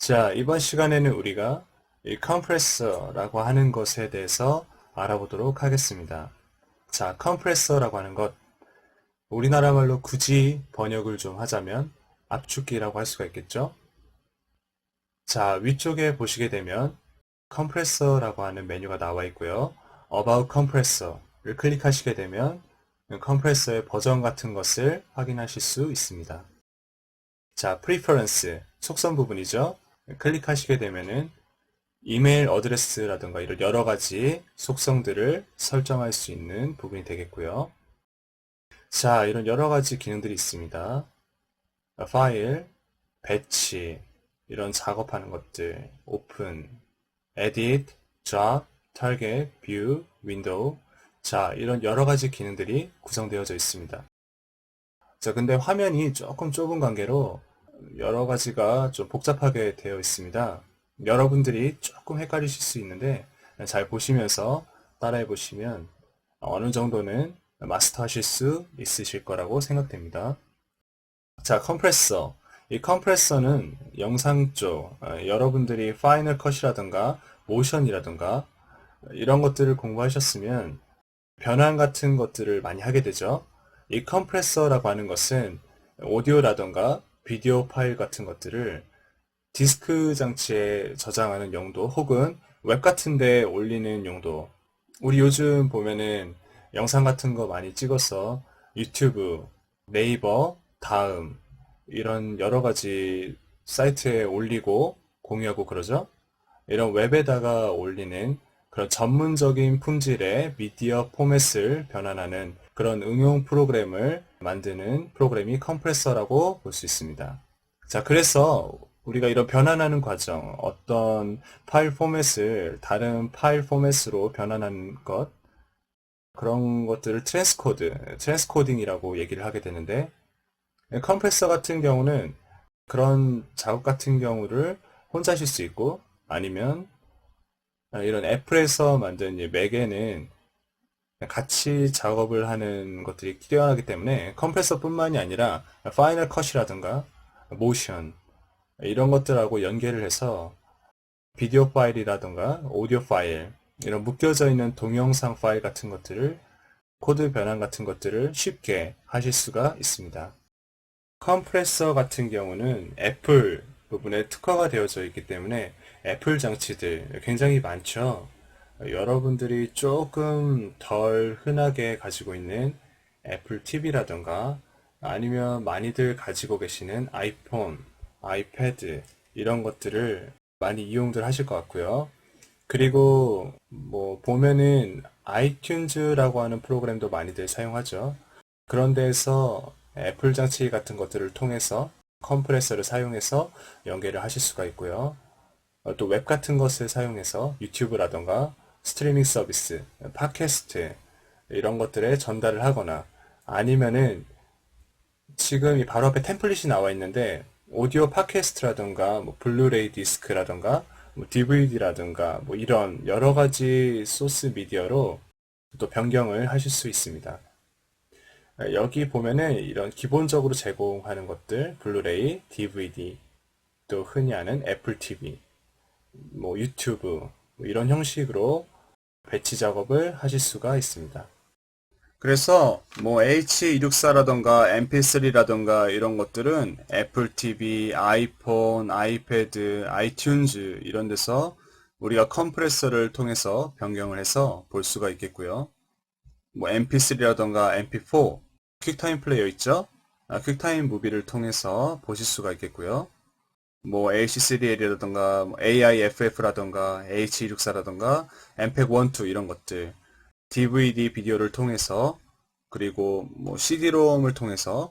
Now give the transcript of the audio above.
자, 이번 시간에는 우리가 이 컴프레서라고 하는 것에 대해서 알아보도록 하겠습니다. 자, 컴프레서라고 하는 것, 우리나라 말로 굳이 번역을 좀 하자면 압축기라고 할 수가 있겠죠? 자, 위쪽에 보시게 되면 컴프레서라고 하는 메뉴가 나와 있고요. About Compressor를 클릭하시게 되면 컴프레서의 버전 같은 것을 확인하실 수 있습니다. 자, Preference, 속성 부분이죠. 클릭하시게 되면은 이메일 어드레스라든가 이런 여러 가지 속성들을 설정할 수 있는 부분이 되겠고요. 자, 이런 여러 가지 기능들이 있습니다. 파일, 배치, 이런 작업하는 것들, 오픈, edit, drop, target, view, window. 자, 이런 여러 가지 기능들이 구성되어져 있습니다. 자, 근데 화면이 조금 좁은 관계로 여러 가지가 좀 복잡하게 되어 있습니다. 여러분들이 조금 헷갈리실 수 있는데 잘 보시면서 따라해 보시면 어느 정도는 마스터 하실 수 있으실 거라고 생각됩니다. 자, 컴프레서. 이 컴프레서는 영상 쪽, 어, 여러분들이 파이널 컷이라든가 모션이라든가 이런 것들을 공부하셨으면 변환 같은 것들을 많이 하게 되죠. 이 컴프레서라고 하는 것은 오디오라든가 비디오 파일 같은 것들을 디스크 장치에 저장하는 용도 혹은 웹 같은 데 올리는 용도. 우리 요즘 보면은 영상 같은 거 많이 찍어서 유튜브, 네이버, 다음 이런 여러 가지 사이트에 올리고 공유하고 그러죠. 이런 웹에다가 올리는 그런 전문적인 품질의 미디어 포맷을 변환하는 그런 응용 프로그램을 만드는 프로그램이 컴프레서라고 볼 수 있습니다. 자, 그래서 우리가 이런 변환하는 과정, 어떤 파일 포맷을 다른 파일 포맷으로 변환하는 것, 그런 것들을 트랜스코드, 트랜스코딩이라고 얘기를 하게 되는데, 컴프레서 같은 경우는 그런 작업 같은 경우를 혼자 하실 수 있고, 아니면 이런 애플에서 만든 이 맥에는 같이 작업을 하는 것들이 뛰어나기 때문에 컴프레서뿐만이 아니라 파이널 컷이라든가 모션 이런 것들하고 연계를 해서 비디오 파일이라든가 오디오 파일 이런 묶여져 있는 동영상 파일 같은 것들을 코드 변환 같은 것들을 쉽게 하실 수가 있습니다. 컴프레서 같은 경우는 애플 부분에 특화가 되어져 있기 때문에 애플 장치들 굉장히 많죠. 여러분들이 조금 덜 흔하게 가지고 있는 애플 TV라던가 아니면 많이들 가지고 계시는 아이폰, 아이패드 이런 것들을 많이 이용들 하실 것 같고요. 그리고 뭐 보면은 아이튠즈라고 하는 프로그램도 많이들 사용하죠. 그런 데에서 애플 장치 같은 것들을 통해서 컴프레서를 사용해서 연결을 하실 수가 있고요. 어, 또웹 같은 것을 사용해서 유튜브라던가 스트리밍 서비스, 팟캐스트 이런 것들에 전달을 하거나 아니면은 지금 이 바로 앞에 템플릿이 나와 있는데 오디오 팟캐스트라던가 뭐 블루레이 디스크라던가 뭐 DVD라던가 뭐 이런 여러 가지 소스 미디어로 또 변경을 하실 수 있습니다. 여기 보면은 이런 기본적으로 제공하는 것들 블루레이, DVD, 또 흔히 아는 애플 TV, 뭐 유튜브 뭐 이런 형식으로 배치 작업을 하실 수가 있습니다. 그래서 뭐 H264라던가 MP3라던가 이런 것들은 애플 TV, 아이폰, 아이패드, 아이튠즈 이런 데서 우리가 컴프레서를 통해서 변경을 해서 볼 수가 있겠고요. 뭐 MP3라던가 MP4, 퀵타임 플레이어 있죠? 아, 퀵타임 무비를 통해서 보실 수가 있겠고요. 뭐 AC3L이라던가 뭐 AIFF라던가 H264라던가 MPEG 1, 2 이런 것들 DVD 비디오를 통해서 그리고 뭐 CD롬을 통해서